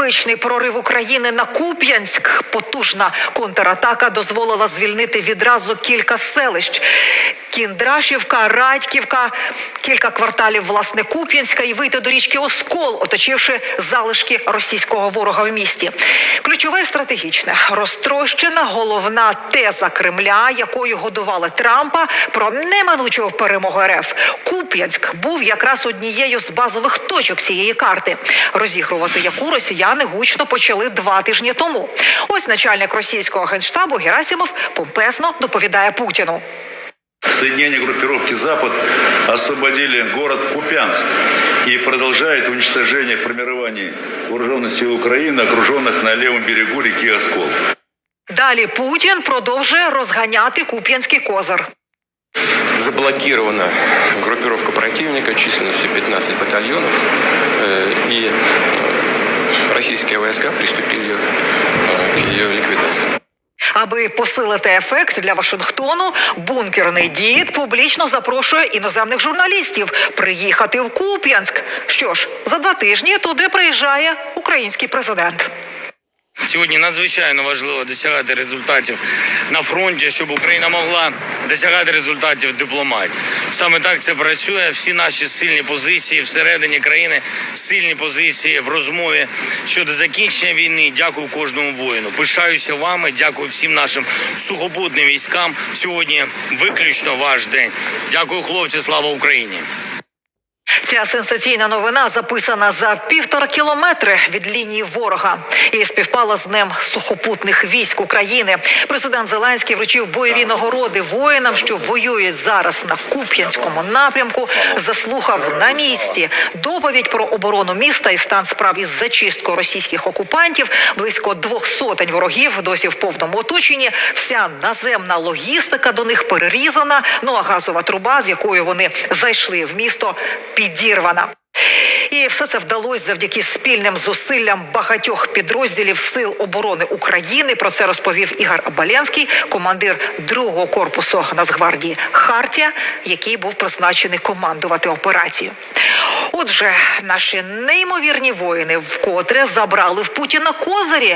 Блискавичний прорив України на Куп'янськ. Потужна контратака дозволила звільнити відразу кілька селищ. Кіндрашівка, Радьківка, кілька кварталів власне Куп'янська і вийти до річки Оскол, оточивши залишки російського ворога в місті. Ключове стратегічне розтрощена головна теза Кремля, якою годували Трампа про неминучу перемогу РФ. Куп'янськ був якраз однією з базових точок цієї карти, розігрувати яку росіяни гучно почали два тижні тому. Ось начальник російського генштабу Герасимов помпезно доповідає Путіну. Соединения группировки «Запад» освободили город Купянск и продолжает уничтожение формирований вооруженных сил Украины, окруженных на левом берегу реки Оскол. Далі Путін продовжує розганяти Куп'янський козир. Заблокирована группировка противника численностью 15 батальонов. э, И российские войска приступили э, к ее ликвидации. Аби посилити ефект для Вашингтону, бункерний дід публічно запрошує іноземних журналістів приїхати в Куп'янськ. Що ж, за два тижні туди приїжджає український президент. Сьогодні надзвичайно важливо досягати результатів на фронті, щоб Україна могла досягати результатів дипломатії. Саме так це працює. Всі наші сильні позиції всередині країни, сильні позиції в розмові щодо закінчення війни. Дякую кожному воїну. Пишаюся вами. Дякую всім нашим сухопутним військам. Сьогодні виключно ваш день. Дякую, хлопці. Слава Україні. Ця сенсаційна новина записана за півтора кілометри від лінії ворога і співпала з днем сухопутних військ України. Президент Зеленський вручив бойові нагороди воїнам, що воюють зараз на Куп'янському напрямку. Заслухав на місці доповідь про оборону міста і стан справ із зачисткою російських окупантів. Близько двох сотень ворогів досі в повному оточенні. Вся наземна логістика до них перерізана. Ну а газова труба, з якою вони зайшли в місто, підірвана. І все це вдалося завдяки спільним зусиллям багатьох підрозділів Сил оборони України. Про це розповів Ігор Абаленський, командир другого корпусу Нацгвардії Хартія, який був призначений командувати операцією. Отже, наші неймовірні воїни вкотре забрали в Путіна козирі